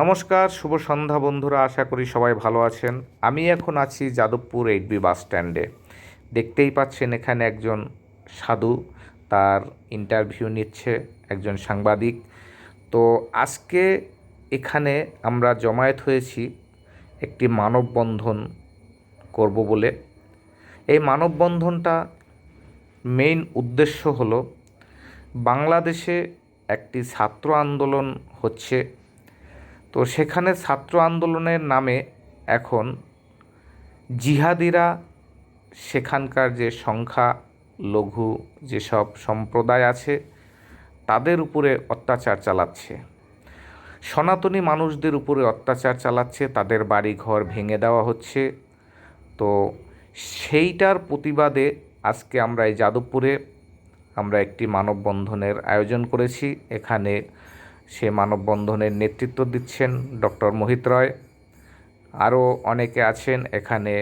নমস্কার, শুভ সন্ধ্যা বন্ধুরা, আশা করি সবাই ভালো আছেন। আমি এখন আছি যাদবপুর এইট বি বাস স্ট্যান্ডে। দেখতেই পাচ্ছেন এখানে একজন সাধু, তার ইন্টারভিউ নিচ্ছে একজন সাংবাদিক। তো আজকে এখানে আমরা জমায়েত হয়েছি একটি মানববন্ধন করব বলে। এই মানববন্ধনটা মেইন উদ্দেশ্য হলো, বাংলাদেশে একটি ছাত্র আন্দোলন হচ্ছে। তো সেখানে ছাত্র আন্দোলনের নামে এখন জিহাদিরা সেখানকার যে সংখ্যা, লঘু যেসব সম্প্রদায় আছে, তাদের উপরে অত্যাচার চালাচ্ছে। সনাতনী মানুষদের উপরে অত্যাচার চালাচ্ছে, তাদের বাড়ি ঘর ভেঙে দেওয়া হচ্ছে। তো সেইটার প্রতিবাদে আজকে আমরা এই যাদবপুরে আমরা একটি মানববন্ধনের আয়োজন করেছি। এখানে সে মানববন্ধনের নেতৃত্ব দিচ্ছেন ডক্টর মোহিত রয়। আরও অনেকে আছেন এখানে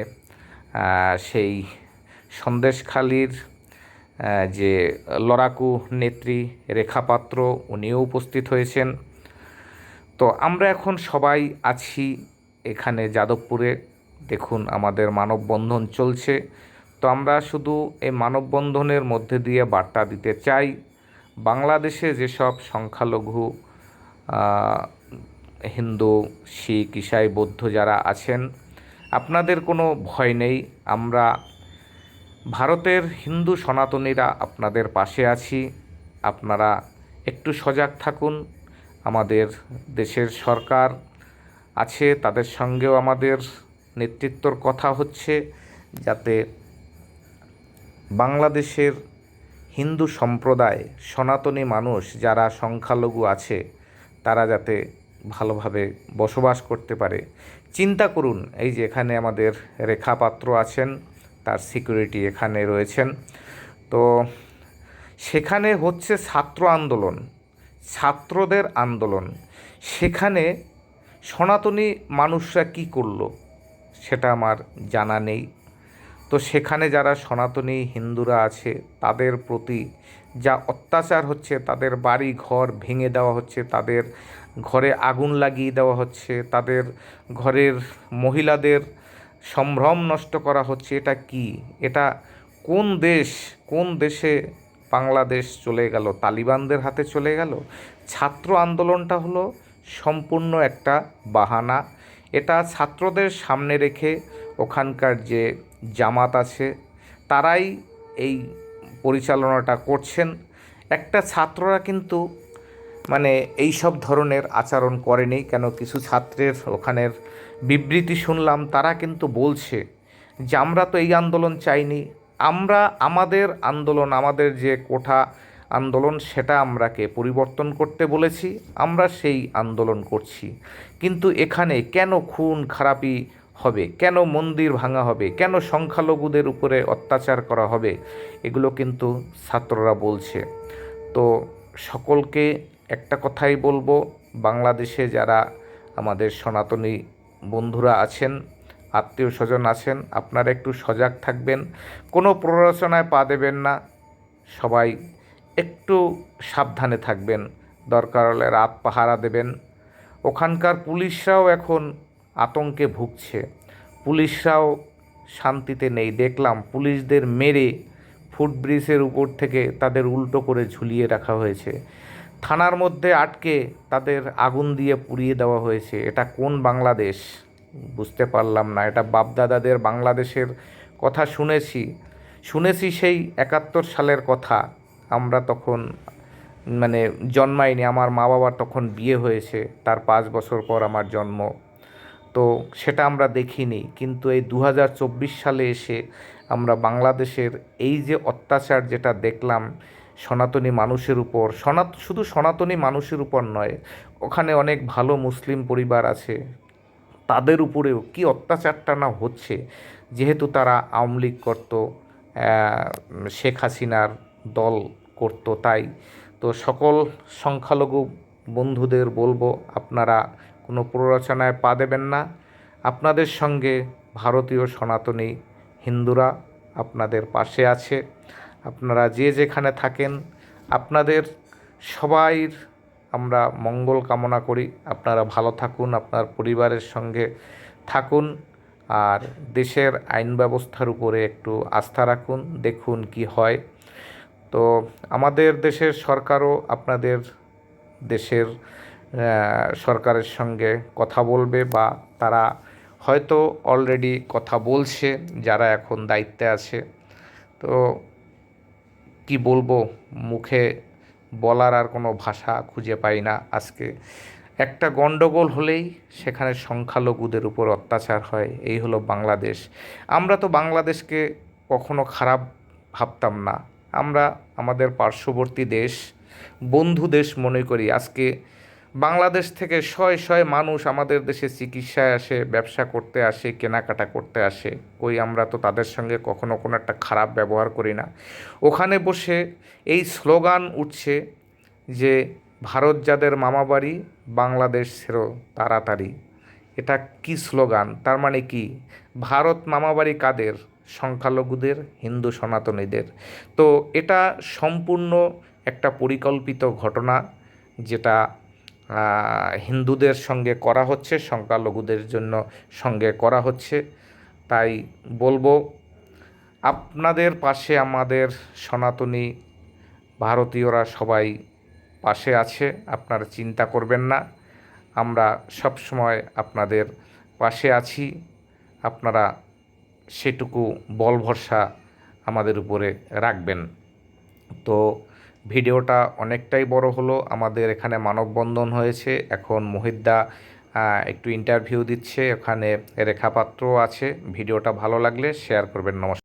সেই সন্দেশখালির যে লড়াকু নেত্রী রেখা পাত্র, উনিও উপস্থিত হয়েছেন। তো আমরা এখন সবাই আছি এখানে যাদবপুরে। দেখুন, আমাদের মানববন্ধন চলছে। তো আমরা শুধু এই মানববন্ধনের মধ্যে দিয়ে বার্তা দিতে চাই, বাংলাদেশে যেসব সংখ্যালঘু হিন্দু, শিখ, ইসাই, বৌদ্ধ যারা আছেন, আপনাদের কোনো ভয় নেই, আমরা ভারতের হিন্দু সনাতনীরা আপনাদের পাশে আছি, আপনারা একটু সজাগ থাকুন, আমাদের দেশের সরকার আছে, তাদের সঙ্গেও আমাদের নেতৃত্বর কথা হচ্ছে, যাতে বাংলাদেশের হিন্দু সম্প্রদায় সনাতনী মানুষ যারা সংখ্যালঘু আছে তারা যাতে ভালোভাবে বসবাস করতে পারে। চিন্তা করুন, এই যে এখানে আমাদের রেখা পাত্র আছেন, তার সিকিউরিটি এখানে রয়েছেন। তো সেখানে হচ্ছে ছাত্র আন্দোলন, ছাত্রদের আন্দোলন। সেখানে সনাতনী মানুষরা কি করল, সেটা আমার জানা নেই। তো সেখানে যারা সনাতনী হিন্দুরা আছে, তাদের প্রতি যা অত্যাচার হচ্ছে, তাদের বাড়ি ঘর ভেঙে দেওয়া হচ্ছে, তাদের ঘরে আগুন লাগিয়ে দেওয়া হচ্ছে, তাদের ঘরের মহিলাদের সম্ভ্রম নষ্ট করা হচ্ছে, এটা কি? এটা কোন দেশ, কোন দেশে বাংলাদেশ চলে গেল? তালিবানদের হাতে চলে গেল? ছাত্র আন্দোলনটা হলো সম্পূর্ণ একটা বাহানা। এটা ছাত্রদের সামনে রেখে ওখানকার যে জামাত আছে, তারাই এই পরিচালনাটা করছেন। একটা ছাত্ররা কিন্তু মানে এই সব ধরনের আচরণ করেনি, কেন কিছু ছাত্রের ওখানের বিবৃতি শুনলাম, তারা কিন্তু বলছে যে, আমরা তো এই আন্দোলন চাইনি, আমরা আমাদের আন্দোলন, আমাদের যে কোঠা আন্দোলন সেটা আমরাকে পরিবর্তন করতে বলেছি, আমরা সেই আন্দোলন করছি। কিন্তু এখানে কেন খুন খারাপি হবে? কেন মন্দির ভাঙা হবে? কেন সংখ্যালঘুদের উপরে অত্যাচার করা হবে? এগুলো কিন্তু ছাত্ররা বলছে। তো সকলকে একটা কথাই বলব, বাংলাদেশে যারা আমাদের সনাতনী বন্ধুরা আছেন, আত্মীয় স্বজন আছেন, আপনারা একটু সজাগ থাকবেন। কোনো প্ররোচনায় পা দেবেন না। সবাই একটু সাবধানে থাকবেন। দরকার হলে রাত পাহারা দেবেন। ওখানকার পুলিশরাও এখন আতঙ্কে ভুগছে। পুলিশরাও শান্তিতে নেই। দেখলাম পুলিশদের মেরে ফুটব্রিজের উপর থেকে তাদের উল্টো করে ঝুলিয়ে রাখা হয়েছে। থানার মধ্যে আটকে তাদের আগুন দিয়ে পুড়িয়ে দেওয়া হয়েছে। এটা কোন বাংলাদেশ? বুঝতে পারলাম না। এটা বাপদাদাদের বাংলাদেশের কথা শুনেছি। শুনেছি সেই একাত্তর সালের কথা। আমরা তখন মানে জন্মাইনি আমার মা বাবার তখন বিয়ে হয়েছে, তার পাঁচ বছর পর আমার জন্ম। তো সেটা আমরা দেখিনি, কিন্তু এই দু হাজার চব্বিশ সালে এসে আমরা বাংলাদেশের এই যে অত্যাচার যেটা দেখলাম, সনাতনী মানুষের উপর সনাত শুধু সনাতনী মানুষের উপর নয়, ওখানে অনেক ভালো মুসলিম পরিবার আছে, তাদের উপরেও কি অত্যাচারটা না হচ্ছে, যেহেতু তারা আওয়ামী লীগ করতো শেখ হাসিনার দল করতো তাই। তো সকল সংখ্যালঘু বন্ধুদের বলব, আপনারা কোনো প্ররোচনায় পা দেবেন না। আপনাদের সঙ্গে ভারতীয় সনাতনী হিন্দুরা আপনাদের পাশে আছে। আপনারা যে যেখানে থাকেন, আপনাদের সবাইর আমরা মঙ্গল কামনা করি। আপনারা ভালো থাকুন, আপনার পরিবারের সঙ্গে থাকুন। আর দেশের আইন ব্যবস্থার উপরে একটু আস্থা রাখুন, দেখুন কি হয়। তো আমাদের দেশের সরকারও আপনাদের দেশের সরকারের সঙ্গে কথা বলবে বা তারা হয়তো অলরেডি কথা বলছে, যারা এখন দায়িত্বে আছে। তো কি বলব, মুখে বলার আর কোনো ভাষা খুঁজে পাই না আজকে। একটা গণ্ডগোল হলেই সেখানে সংখ্যালঘুদের উপর অত্যাচার হয়, এই হলো বাংলাদেশ। আমরা তো বাংলাদেশকে কখনো খারাপ ভাবতাম না। আমরা আমাদের পার্শ্ববর্তী দেশ, বন্ধু দেশ মনে করি। আজকে বাংলাদেশ থেকে শয় শয় মানুষ আমাদের দেশে চিকিৎসায় আসে, ব্যবসা করতে আসে, কেনাকাটা করতে আসে। কই আমরা তো তাদের সঙ্গে কখনো কোনো একটা খারাপ ব্যবহার করি না। ওখানে বসে এই স্লোগান উঠছে যে, ভারত যাদের মামাবাড়ি, বাংলাদেশ সেরো তাড়াতাড়ি। এটা কি স্লোগান? তার মানে কি? ভারত মামাবাড়ি কাদের? সংখ্যালঘুদের, হিন্দু সনাতনীদের। তো এটা সম্পূর্ণ একটা পরিকল্পিত ঘটনা যেটা হিন্দুদের সঙ্গে করা হচ্ছে, সংখ্যালঘুদের জন্য সঙ্গে করা হচ্ছে। তাই বলব, আপনাদের পাশে আমাদের সনাতনী ভারতীয়রা সবাই পাশে আছে, আপনারা চিন্তা করবেন না। আমরা সব সময় আপনাদের পাশে আছি। আপনারা সেটুকু বল ভরসা আমাদের উপরে রাখবেন। তো ভিডিওটা অনেকটাই বড় হলো, আমাদের এখানে মানববন্ধন হয়েছে, এখন মহিদ্দা একটু ইন্টারভিউ দিচ্ছে, ওখানে রেখাপাত্র আছে। ভিডিওটা ভালো লাগলে শেয়ার করবেন, নমস্কার।